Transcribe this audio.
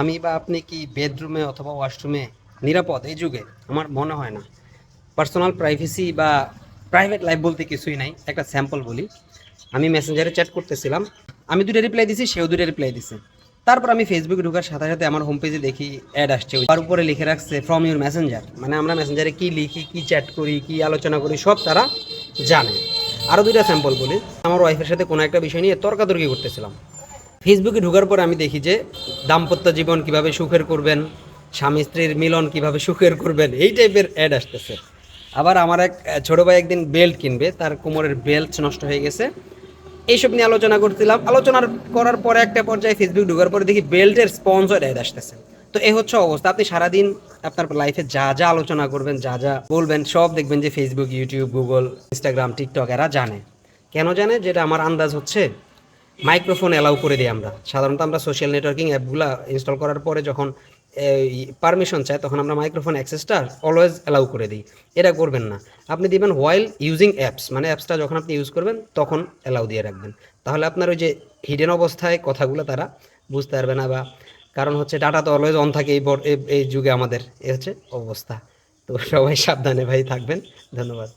আমি বা আপনি কি বেডরুমে অথবা ওয়াশরুমে নিরাপদ? এই যুগে আমার মনে হয় না। পার্সোনাল প্রাইভেসি বা প্রাইভেট লাইফ বলতে কিছুই নাই। একটা স্যাম্পল বলি। আমি মেসেঞ্জারে চ্যাট করতেছিলাম। আমি দুটো রিপ্লাই দিছি, সেও দুটো রিপ্লাই দিছে। তারপর আমি ফেসবুকে ঢোকার সাথে সাথে আমার হোম পেজে দেখি অ্যাড আসছে। তার উপরে লিখে রাখছে ফ্রম ইউর মেসেঞ্জার মানে আমরা মেসেঞ্জারে কি লিখি, কি চ্যাট করি, কি আলোচনা করি, সব তারা জানে। আরও দুইটা স্যাম্পল বলি। আমার ওয়াইফের সাথে কোনো একটা বিষয় নিয়ে তর্কাতর্কি করতেছিলাম। ফেসবুকে ঢোকার পর আমি দেখি যে দাম্পত্য জীবন কীভাবে সুখের করবেন, স্বামী স্ত্রীর মিলন কীভাবে সুখের করবেন, এই টাইপের অ্যাড আসতেছে। আবার আমার এক ছোট ভাই একদিন বেল্ট কিনবে, তার কোমরের বেল্ট নষ্ট হয়ে গেছে। এইসব নিয়ে আলোচনা করছিলাম। আলোচনা করার পরে একটা পর্যায়ে ফেসবুক ঢোকার পরে দেখি বেল্টের স্পন্সর অ্যাড আসতেছে। তো এই হচ্ছে অবস্থা। আপনি সারাদিন আপনার লাইফে যা যা আলোচনা করবেন, যা যা বলবেন, সব দেখবেন যে Facebook YouTube Google Instagram TikTok এরা জানে। কেন জানে? যেটা আমার আন্দাজ হচ্ছে মাইক্রোফোন অ্যালাউ করে দিই আমরা। সাধারণত আমরা সোশ্যাল নেটওয়ার্কিং অ্যাপগুলো ইনস্টল করার পরে যখন পারমিশন চাই তখন আমরা মাইক্রোফোন অ্যাক্সেসটা অলওয়েজ অ্যালাউ করে দিই। এটা করবেন না। আপনি দিবেন হোয়াইল ইউজিং অ্যাপস মানে অ্যাপসটা যখন আপনি ইউজ করবেন, তখন অ্যালাউ দিয়ে রাখবেন। তাহলে আপনার ওই যে হিডেন অবস্থায় কথাগুলো তারা বুঝতে পারবে না বা, কারণ হচ্ছে ডাটা তো অলওয়েজ অন থাকে এই- এই যুগে আমাদের। এ হচ্ছে অবস্থা। তো সবাই সাবধানে ভাই থাকবেন। ধন্যবাদ।